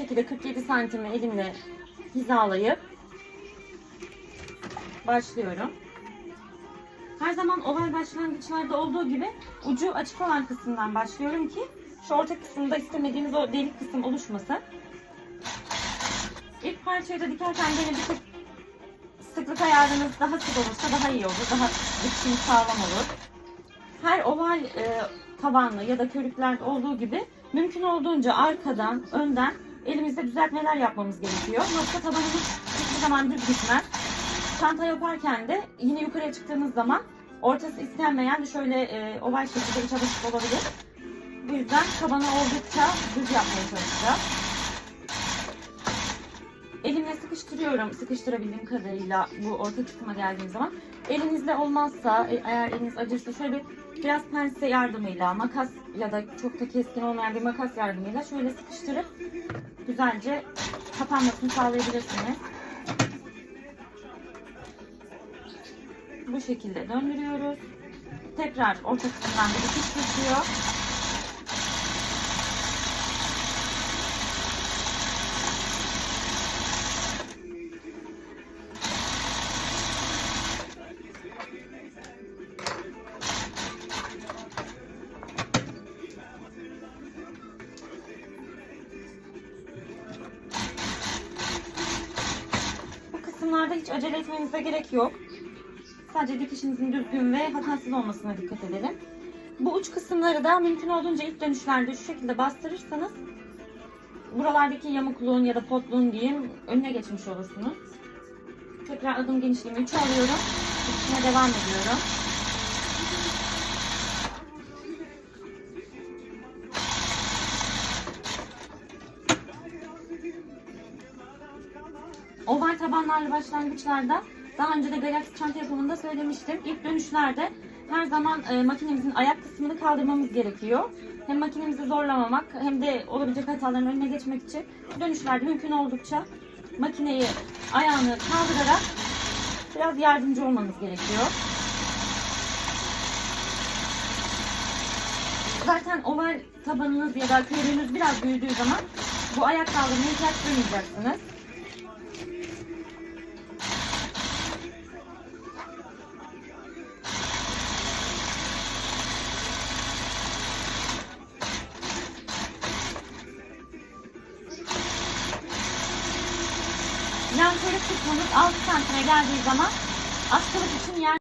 şekilde 47 santimi elimle hizalayıp başlıyorum. Her zaman oval başlangıçlarda olduğu gibi ucu açık olan kısımdan başlıyorum ki şu orta kısımda istemediğimiz o delik kısım oluşmasın. İlk parçayı da dikerken gene bir tık sıklık ayarınız daha sık olursa daha iyi olur. Daha dikişim sağlam olur. Her oval e, tabanlı ya da körüklerde olduğu gibi mümkün olduğunca arkadan, önden elimizde düzeltmeler yapmamız gerekiyor. Yoksa tabanımız hiçbir zaman düz gitmez. Çanta yaparken de yine yukarıya çıktığımız zaman ortası istenmeyen şöyle e, oval şekilde içe basık olabilir. Bu yüzden tabanı oldukça düz yapmaya çalışacağız. Sıkıştırıyorum sıkıştırabildiğim kadarıyla bu orta kısma geldiğim zaman. Elinizde olmazsa e- eğer eliniz acırsa şöyle bir biraz pense yardımıyla makas ya da çok da keskin olmayan bir makas yardımıyla şöyle sıkıştırıp güzelce kapanmasını sağlayabilirsiniz. Bu şekilde döndürüyoruz. Tekrar orta kısımdan bir dikiş geçiyor. Kısımlarda hiç acele etmenize gerek yok. Sadece dikişinizin düzgün ve hatasız olmasına dikkat edelim. Bu uç kısımları da mümkün olduğunca ilk dönüşlerde şu şekilde bastırırsanız buralardaki yamukluğun ya da potluğun diyeyim önüne geçmiş olursunuz. Tekrar adım genişliğimi 3'e alıyorum. Dikişime devam ediyorum. Oval tabanlarlı başlangıçlarda daha önce de Galaxy çanta yapımında söylemiştim. İlk dönüşlerde her zaman e, makinemizin ayak kısmını kaldırmamız gerekiyor. Hem makinemizi zorlamamak hem de olabilecek hataların önüne geçmek için dönüşlerde mümkün oldukça makineyi ayağını kaldırarak biraz yardımcı olmanız gerekiyor. Zaten oval tabanınız ya da körüğünüz biraz büyüdüğü zaman bu ayak kaldırmaya ihtiyaç duymayacaksınız. Yan körük kısmımız 6 santime geldiği zaman askılık için yer